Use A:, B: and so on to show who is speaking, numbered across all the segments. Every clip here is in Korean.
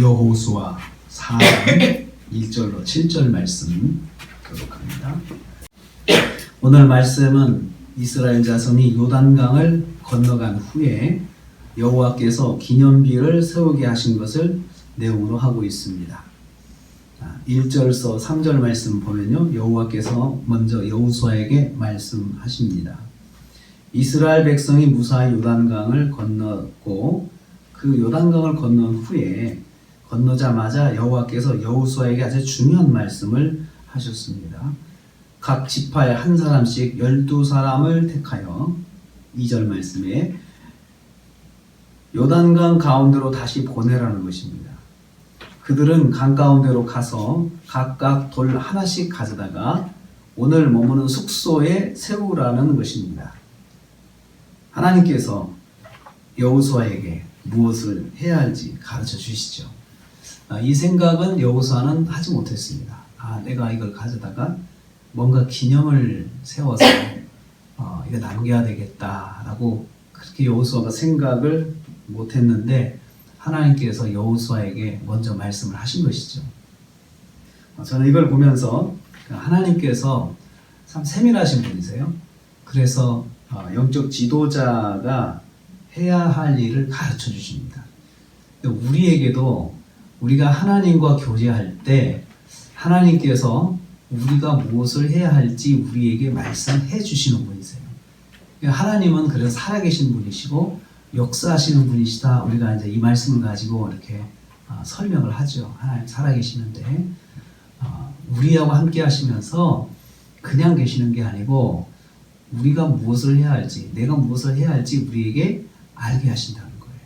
A: 여호수아 4장 1절로 7절 말씀 교독합니다. 오늘 말씀은 이스라엘 자손이 요단강을 건너간 후에 여호와께서 기념비를 세우게 하신 것을 내용으로 하고 있습니다. 1절서 3절 말씀 보면요. 여호와께서 먼저 여호수아에게 말씀하십니다. 이스라엘 백성이 무사히 요단강을 건넜고 그 요단강을 건넌 후에 건너자마자 여호와께서 여호수아에게 아주 중요한 말씀을 하셨습니다. 각 지파에 한 사람씩 열두 사람을 택하여 2절 말씀에 요단강 가운데로 다시 보내라는 것입니다. 그들은 강 가운데로 가서 각각 돌 하나씩 가져다가 오늘 머무는 숙소에 세우라는 것입니다. 하나님께서 여호수아에게 무엇을 해야 할지 가르쳐 주시죠. 아, 이 생각은 여호수아는 하지 못했습니다. 아, 내가 이걸 가져다가 뭔가 기념을 세워서 어, 이거 남겨야 되겠다라고 그렇게 여호수아가 생각을 못했는데 하나님께서 여호수아에게 먼저 말씀을 하신 것이죠. 어, 저는 이걸 보면서 하나님께서 참 세밀하신 분이세요. 그래서 어, 영적 지도자가 해야 할 일을 가르쳐 주십니다. 우리에게도 우리가 하나님과 교제할 때 하나님께서 우리가 무엇을 해야 할지 우리에게 말씀해 주시는 분이세요. 하나님은 그래서 살아계신 분이시고 역사하시는 분이시다. 우리가 이제 이 말씀을 가지고 이렇게 어, 설명을 하죠. 하나님 살아계시는데 어, 우리하고 함께 하시면서 그냥 계시는 게 아니고 우리가 무엇을 해야 할지, 내가 무엇을 해야 할지 우리에게 알게 하신다는 거예요.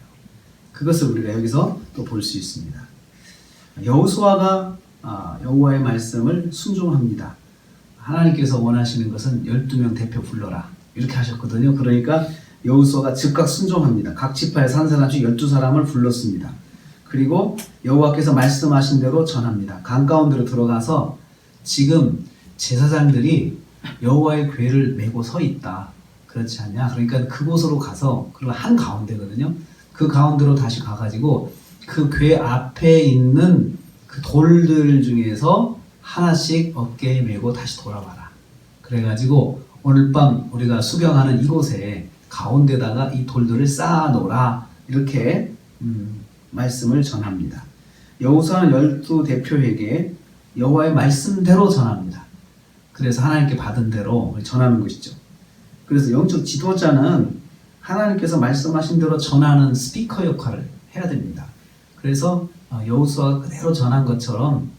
A: 그것을 우리가 여기서 또 볼 수 있습니다. 여호수아가 아, 여호와의 말씀을 순종합니다. 하나님께서 원하시는 것은 12명 대표 불러라. 이렇게 하셨거든요. 그러니까 여호수아가 즉각 순종합니다. 각 지파에 산 사람씩 12사람을 불렀습니다. 그리고 여호와께서 말씀하신 대로 전합니다. 강 가운데로 들어가서 지금 제사장들이 여호와의 궤를 메고 서 있다. 그렇지 않냐? 그러니까 그곳으로 가서 그리고 한 가운데거든요. 그 가운데로 다시 가가지고 그 궤 앞에 있는 그 돌들 중에서 하나씩 어깨에 메고 다시 돌아와라. 그래가지고 오늘 밤 우리가 수경하는 이곳에 가운데다가 이 돌들을 쌓아놓으라. 이렇게 음, 말씀을 전합니다. 여호수아는 열두 대표에게 여호와의 말씀대로 전합니다. 그래서 하나님께 받은 대로 전하는 것이죠. 그래서 영적 지도자는 하나님께서 말씀하신 대로 전하는 스피커 역할을 해야 됩니다. 그래서 어, 여호수아가 그대로 전한 것처럼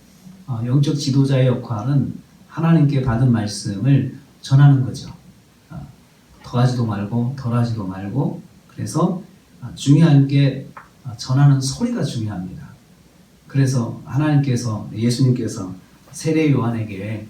A: 어, 영적 지도자의 역할은 하나님께 받은 말씀을 전하는 거죠. 어, 더하지도 말고 덜하지도 말고 그래서 중요한 게 전하는 소리가 중요합니다. 그래서 하나님께서 예수님께서 세례 요한에게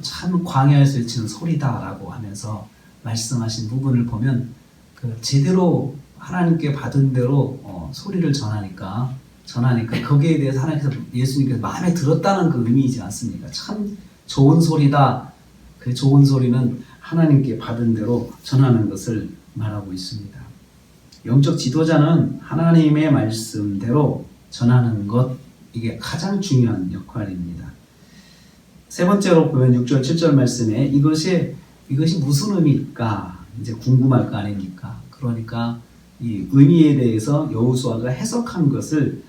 A: 참 광야에서 외치는 소리다라고 하면서 말씀하신 부분을 보면 그 제대로 하나님께 받은 대로 어, 소리를 전하니까 전하니까 거기에 대해서 하나님께서 예수님께서 마음에 들었다는 그 의미이지 않습니까? 참 좋은 소리다. 그 좋은 소리는 하나님께 받은 대로 전하는 것을 말하고 있습니다. 영적 지도자는 하나님의 말씀대로 전하는 것 이게 가장 중요한 역할입니다. 세 번째로 보면 6절 7절 말씀에 이것이 이것이 무슨 의미일까 이제 궁금할 거 아닙니까? 그러니까 이 의미에 대해서 여호수아가 해석한 것을 어,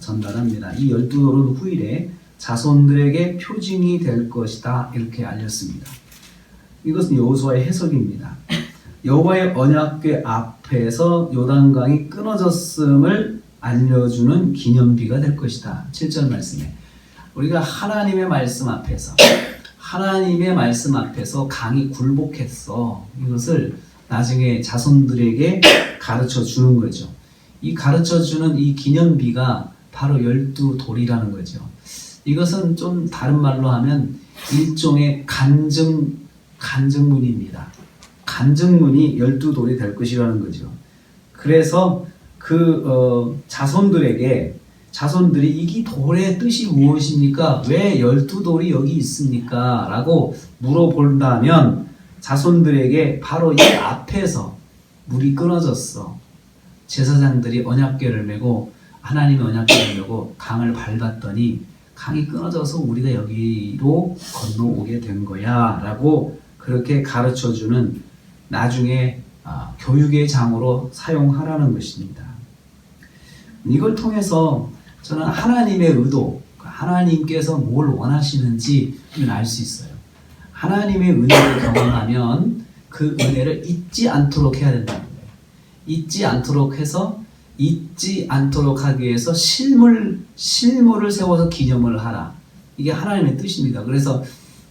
A: 전달합니다. 이 열두 도는 후일에 자손들에게 표징이 될 것이다 이렇게 알렸습니다. 이것은 여호수아의 해석입니다. 여호와의 언약궤 앞에서 요단강이 끊어졌음을 알려주는 기념비가 될 것이다. 7절 말씀에 우리가 하나님의 말씀 앞에서 하나님의 말씀 앞에서 강이 굴복했어. 이것을 나중에 자손들에게 가르쳐 주는 거죠. 이 가르쳐 주는 이 기념비가 바로 열두 돌이라는 거죠. 이것은 좀 다른 말로 하면 일종의 간증 간증문입니다. 간증문이 열두 돌이 될 것이라는 거죠. 그래서 그 어, 자손들에게 자손들이 이 돌의 뜻이 무엇입니까? 왜 열두 돌이 여기 있습니까? 라고 물어본다면 자손들에게 바로 이 앞에서 물이 끊어졌어. 제사장들이 언약궤를 메고 하나님의 언약궤를 하려고 강을 밟았더니 강이 끊어져서 우리가 여기로 건너오게 된 거야라고 그렇게 가르쳐 주는 나중에 아, 교육의 장으로 사용하라는 것입니다. 이걸 통해서 저는 하나님의 의도, 하나님께서 뭘 원하시는지 알 수 있어요. 하나님의 은혜를 경험하면 그 은혜를 잊지 않도록 해야 거예요. 잊지 않도록 해서 잊지 않도록 하기 위해서 실물 실물을 세워서 기념을 하라. 이게 하나님의 뜻입니다. 그래서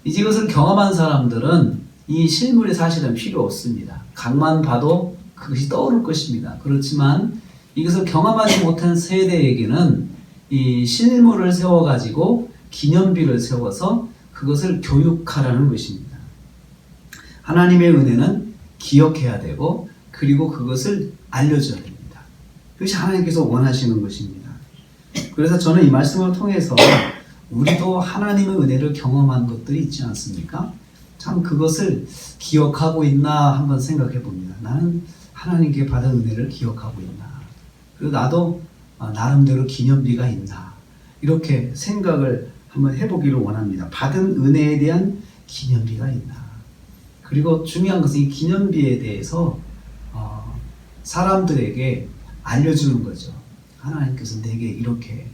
A: 이제 이것을 경험한 사람들은 이 실물이 사실은 필요 없습니다. 강만 봐도 그것이 떠오를 것입니다. 그렇지만 이것을 경험하지 못한 세대에게는 이 실물을 세워가지고 기념비를 세워서 그것을 교육하라는 것입니다. 하나님의 은혜는 기억해야 되고 그리고 그것을 알려줘야 됩니다. 그것이 하나님께서 원하시는 것입니다. 그래서 저는 이 말씀을 통해서 우리도 하나님의 은혜를 경험한 것들이 있지 않습니까? 참 그것을 기억하고 있나 한번 생각해 봅니다. 나는 하나님께 받은 은혜를 기억하고 있나? 그리고 나도 어, 나름대로 기념비가 있나? 이렇게 생각을 한번 해보기를 원합니다. 받은 은혜에 대한 기념비가 있나? 그리고 중요한 것은 이 기념비에 대해서 어, 사람들에게 알려주는 거죠. 하나님께서 내게 이렇게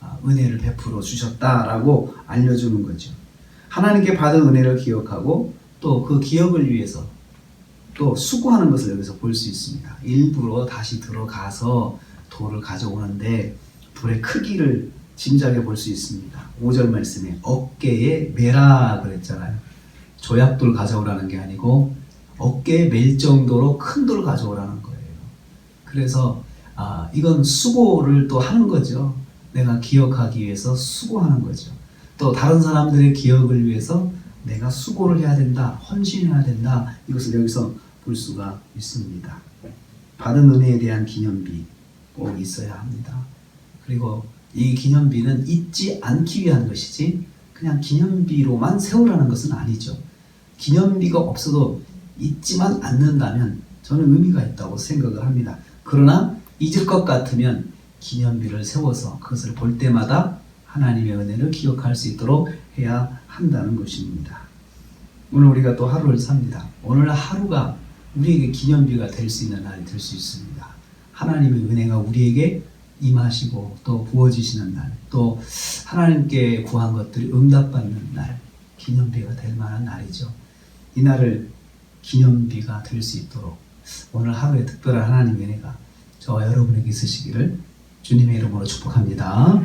A: 어, 은혜를 베풀어 주셨다라고 알려주는 거죠. 하나님께 받은 은혜를 기억하고 또 그 기억을 위해서 또 수고하는 것을 여기서 볼 수 있습니다. 일부러 다시 들어가서 돌을 가져오는데 돌의 크기를 짐작해 볼 수 있습니다. 5절 말씀에 어깨에 매라 그랬잖아요. 조약돌 가져오라는 게 아니고 어깨에 멜 정도로 큰 돌 가져오라는 거예요. 그래서 아, 이건 수고를 또 하는 거죠. 내가 기억하기 위해서 수고하는 거죠. 또 다른 사람들의 기억을 위해서 내가 수고를 해야 된다, 헌신해야 된다. 이것을 여기서 볼 수가 있습니다. 받은 은혜에 대한 기념비 꼭 있어야 합니다. 그리고 이 기념비는 잊지 않기 위한 것이지 그냥 기념비로만 세우라는 것은 아니죠. 기념비가 없어도 잊지만 않는다면 저는 의미가 있다고 생각을 합니다. 그러나 잊을 것 같으면 기념비를 세워서 그것을 볼 때마다 하나님의 은혜를 기억할 수 있도록 해야 한다는 것입니다. 오늘 우리가 또 하루를 삽니다. 오늘 하루가 우리에게 기념비가 될 수 있는 날이 될 수 있습니다. 하나님의 은혜가 우리에게 임하시고 또 부어지시는 날, 또 하나님께 구한 것들이 응답받는 날, 기념비가 될 만한 날이죠. 이 날을 기념비가 될 수 있도록 오늘 하루에 특별한 하나님의 은혜가 저와 여러분에게 있으시기를 주님의 이름으로 축복합니다.